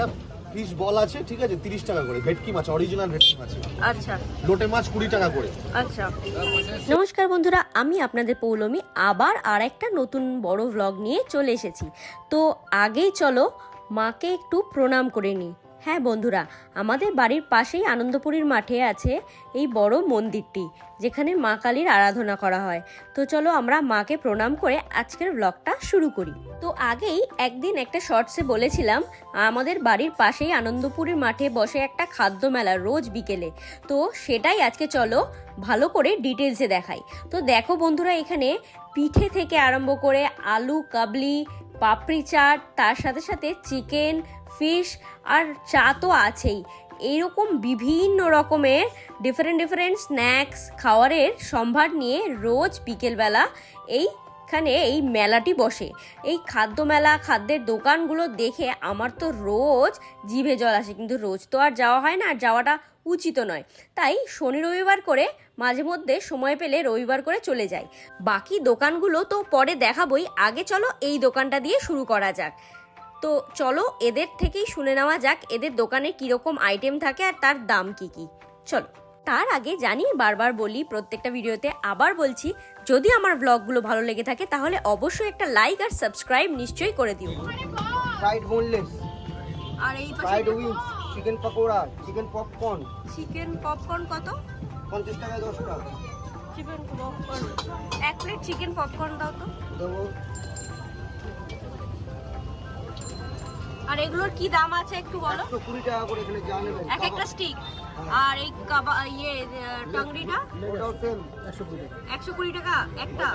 এটা fish ball আছে ঠিক আছে? তিরিশ টাকা করে। ভেটকি মাছ অরিজিনাল ভেটকি মাছ। আচ্ছা। লোটে মাছ কুড়ি টাকা করে। আচ্ছা। নমস্কার বন্ধুরা আমি আপনাদের পৌলমি। আবার আর একটা নতুন বড় ভ্লগ নিয়ে চলে এসেছি। তো আগেই চলো মাকে একটু প্রণাম করে নিই। হ্যাঁ বন্ধুরা, আমাদের বাড়ির পাশেই আনন্দপুরীর মাঠে আছে এই বড় মন্দিরটি, যেখানে মা কালীর আরাধনা করা হয়। তো চলো আমরা মাকে প্রণাম করে আজকের ব্লগটা শুরু করি। তো আগেই একদিন একটা শর্টসে বলেছিলাম, আমাদের বাড়ির পাশেই আনন্দপুরীর মাঠে বসে একটা খাদ্য মেলা রোজ বিকেলে। তো সেটাই আজকে চলো ভালো করে ডিটেলসে দেখাই। তো দেখো বন্ধুরা এখানে পিঠে থেকে আরম্ভ করে আলু, কাবলি পাপড়ি চাট, তার সাথে সাথে চিকেন, ফিশ আর চা তো আছেই। এইরকম বিভিন্ন রকমের ডিফারেন্ট ডিফারেন্ট স্ন্যাক্স খাওয়ারের সম্ভার নিয়ে রোজ বিকেলবেলা এইখানে এই মেলাটি বসে। এই খাদ্য মেলা, খাদ্যের দোকানগুলো দেখে আমার তো রোজ জিভে জল আসে। কিন্তু রোজ তো আর যাওয়া হয় না, আর যাওয়াটা উচিত নয়। তাই শনি রবিবার করে মাঝে মধ্যে সময় পেলে রবিবার করে চলে যাই। বাকি দোকানগুলো তো পরে দেখাবই। আগে চলো এই দোকানটা দিয়ে শুরু করা যাক। তো চলো এদের থেকেই শুনে নেওয়া যাক, এদের দোকানে কীরকম আইটেম থাকে আর তার দাম কি কি। চলো। তার আগে জানি বারবার বলি প্রত্যেকটা ভিডিওতে আবার বলছি যদি আমার ব্লগগুলো ভালো লেগে থাকে তাহলে অবশ্যই একটা লাইক আর সাবস্ক্রাইব নিশ্চয়ই করে দিও। ফ্রাইড বোনলেস আর এই fried wings chicken pakora chicken popcorn chicken popcorn কত? পঞ্চাশ টাকায় দশটা চিকেন পপকর্ন এক প্লেট চিকেন পপকর্ন দাও তো। দেবো। এগুলোর কি দাম আছে একটু বলো? একশো কুড়ি টাকা করে এখানে যা নেবেন। এক একটা স্টিক আর এই কাবা ইয়ে টাংরিটা? ওটাও সেম একশো কুড়ি টাকা। একটা?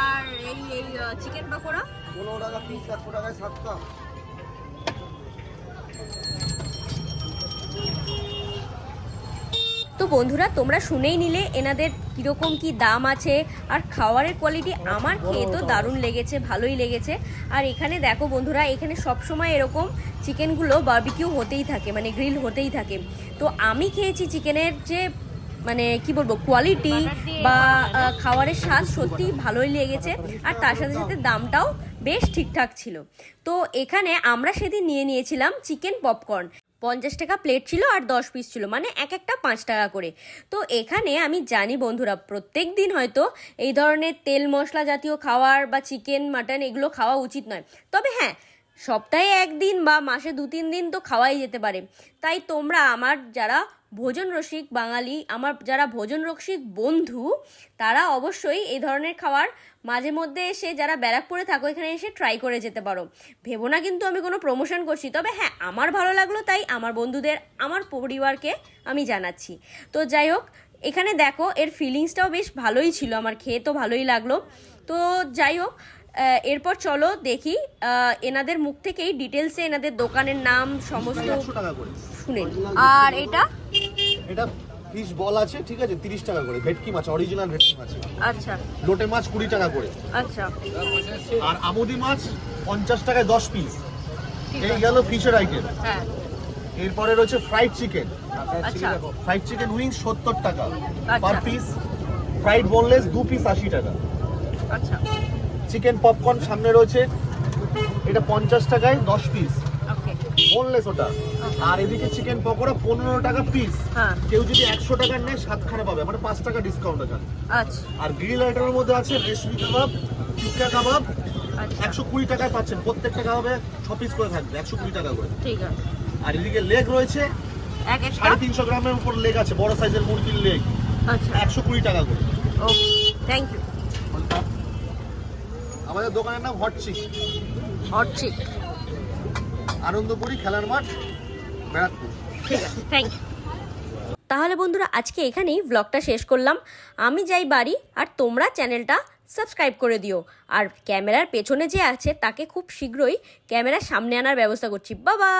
আর এই এই চিকেন পকোড়া? পনেরো টাকা পিস একশো টাকায় সাতটা। তো বন্ধুরা, তোমরা শুনেই নিলে এনাদের কীরকম কি দাম আছে, আর খাওয়ারের কোয়ালিটি আমার খেয়ে তো দারুণ লেগেছে, ভালোই লেগেছে। আর এখানে দেখো বন্ধুরা, এখানে সব সময় এরকম চিকেনগুলো বারবিকিউ হতেই থাকে মানে গ্রিল হতেই থাকে। তো আমি খেয়েছি চিকেনের যে মানে কি বলব কোয়ালিটি বা খাবারের স্বাদ সত্যিই ভালোই লেগেছে, আর তার সাথে সাথে দামটাও বেশ ঠিকঠাক ছিল। তো এখানে আমরা সেদিন নিয়ে নিয়েছিলাম চিকেন পপকর্ন পঞ্চাশ টাকা প্লেট ছিল আর দশ পিস ছিল মানে এক একটা পাঁচ টাকা করে। তো এখানে আমি জানি বন্ধুরা, প্রত্যেক দিন হয়তো এই ধরনের তেল মশলা জাতীয় খাবার বা চিকেন মাটন এগুলো খাওয়া উচিত নয়। তবে হ্যাঁ সপ্তাহে একদিন বা মাসে দু তিন দিন তো খাওয়াই যেতে পারে। তাই তোমরা আমার যারা ভোজন রসিক বাঙালি, আমার যারা ভোজন রসিক বন্ধু, তারা অবশ্যই এই ধরনের খাবার মাঝে মধ্যে এসে যারা ব্যারাকপুরে থাকো, এখানে এসে ট্রাই করে যেতে পারো। ভেবো না কিন্তু আমি কোনো প্রমোশন করছি, তবে হ্যাঁ আমার ভালো লাগল তাই আমার বন্ধুদের, আমার পরিবারকে আমি জানাচ্ছি। তো যাই হোক, এখানে দেখো, এর ফিলিংসটাও বেশ ভালোই ছিল, আমার খেয়ে তো ভালোই লাগল। তো যাই হোক এরপর চলো দেখি এনাদের মুখ থেকেই ডিটেলসে এনাদের দোকানের নাম সমস্ত একশো টাকা করে। শুনে আর এটা? এটা ফিশ বল আছে ঠিক আছে তিরিশ টাকা করে ভেটকি মাছ অরিজিনাল ভেটকি মাছ। আচ্ছা। লোটে মাছ কুড়ি টাকা করে। আচ্ছা। আর আমুদি মাছ পঞ্চাশ টাকায় দশ পিস ঠিক এই গেল ফিশের আইটেম হ্যাঁ। এরপরে রয়েছে ফ্রাইড চিকেন আচ্ছা। ফ্রাইড চিকেন উইংস সত্তর টাকা। পার। পিস ফ্রাইড বোনলেস দু পিস আশি টাকা। আচ্ছা। চিকেন পপকর্ন সামনে রয়েছে। এটা পঞ্চাশ টাকায় দশ পিস ওকে বোনলেস ওটা। আর এদিকে চিকেন পকোড়া পনেরো টাকা পিস হ্যাঁ। কেউ যদি একশো টাকার নেয় সাতখানে পাবে। মানে পাঁচ টাকা ডিসকাউন্ট এখানে। আচ্ছা। আর গ্রিল আইটেমের মধ্যে আছে রেশমি কাবাব টিক্কা কাবাব। আচ্ছা। একশো কুড়ি টাকায় পাচ্ছেন। প্রত্যেকটা কাবাবে ছ পিস করে থাকবে একশো কুড়ি টাকা করে। ঠিক আছে। আর এদিকে লেগ রয়েছে। সাড়ে তিনশো গ্রামের উপর লেগ আছে বড় সাইজের মুরগির লেগ আচ্ছা। একশো কুড়ি টাকা করে। ওকে থ্যাংক ইউ আমাদের দোকানের নাম হটচিক হটচিক হট আনন্দপুরি খেলার মাঠ ব্যারাকপুর। ঠিক আছে থ্যাংক ইউ তাহলে বন্ধুরা আজকে এখানেই ব্লগটা শেষ করলাম। আমি যাই বাড়ি আর তোমরা চ্যানেলটা সাবস্ক্রাইব করে দিও। আর ক্যামেরার পেছনে যে আছে তাকে খুব শীঘ্রই ক্যামেরার সামনে আনার ব্যবস্থা করছি। বাবা